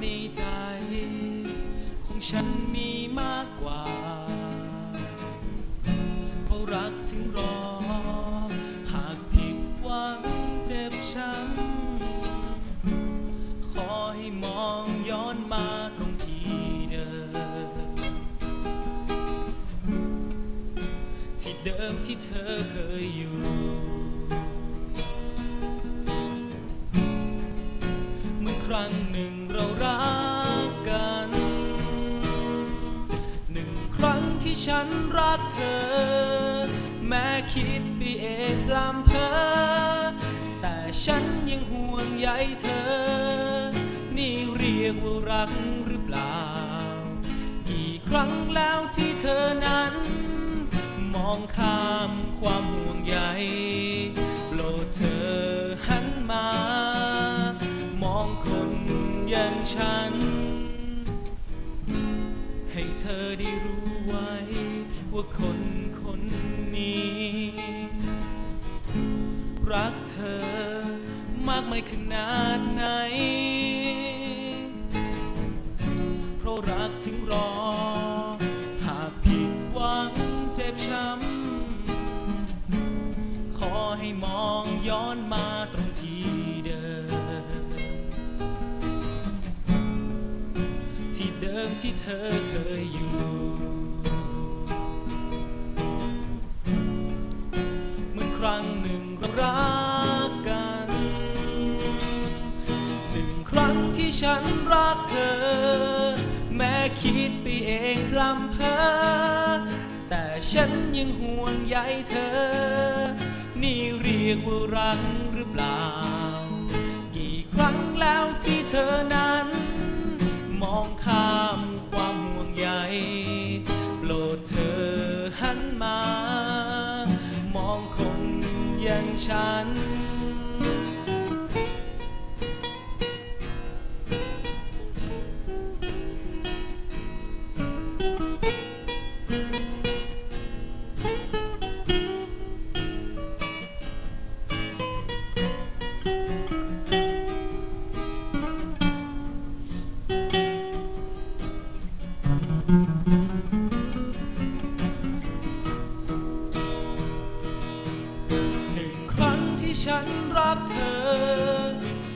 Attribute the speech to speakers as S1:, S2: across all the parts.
S1: ในใจ ของฉันมีมากกว่า เพราะรักถึงรอ หากผิดหวังเจ็บช้ำขอให้มองย้อนมาตรงที่เดิม ที่เดิมที่เธอเคยอยู่ ครั้งหนึ่งเรารักกัน หนึ่งครั้งที่ฉันรักเธอ แม้คิดไปเองลำเพอแต่ฉันยังห่วงใยเธอ นี่เรียกว่ารักหรือเปล่า กี่ครั้งแล้วที่เธอนั้น มองข้ามความห่วงใยโปรดเธอหันมา คนอย่างฉัน ให้เธอได้รู้ไว้ ว่าคนคนนี้ รักเธอมากไม่ขนาดไหน เพราะรักถึงรอ หากผิดหวังเจ็บช้ำ ขอให้มองย้อนมา เดิมที่เธอเคยอยู่เหมือนครั้งหนึ่งเรารักกัน หนึ่งครั้งที่ฉันรักเธอ แม้คิดไปเองลำเพอแต่ฉันยังห่วงใยเธอ นี่เรียกว่ารักหรือเปล่า อ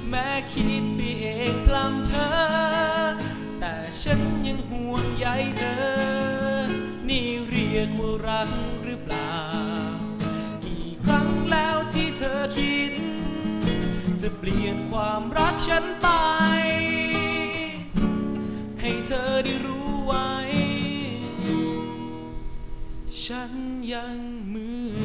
S1: แม้คิดไปเองลำเพอแต่ฉันยังห่วงใยเธอ นี่เรียกว่ารักหรือเปล่า กี่ครั้งแล้วที่เธอคิด จะเปลี่ยนความรักฉันไป ให้เธอได้รู้ไว้ ฉันยังเหมือ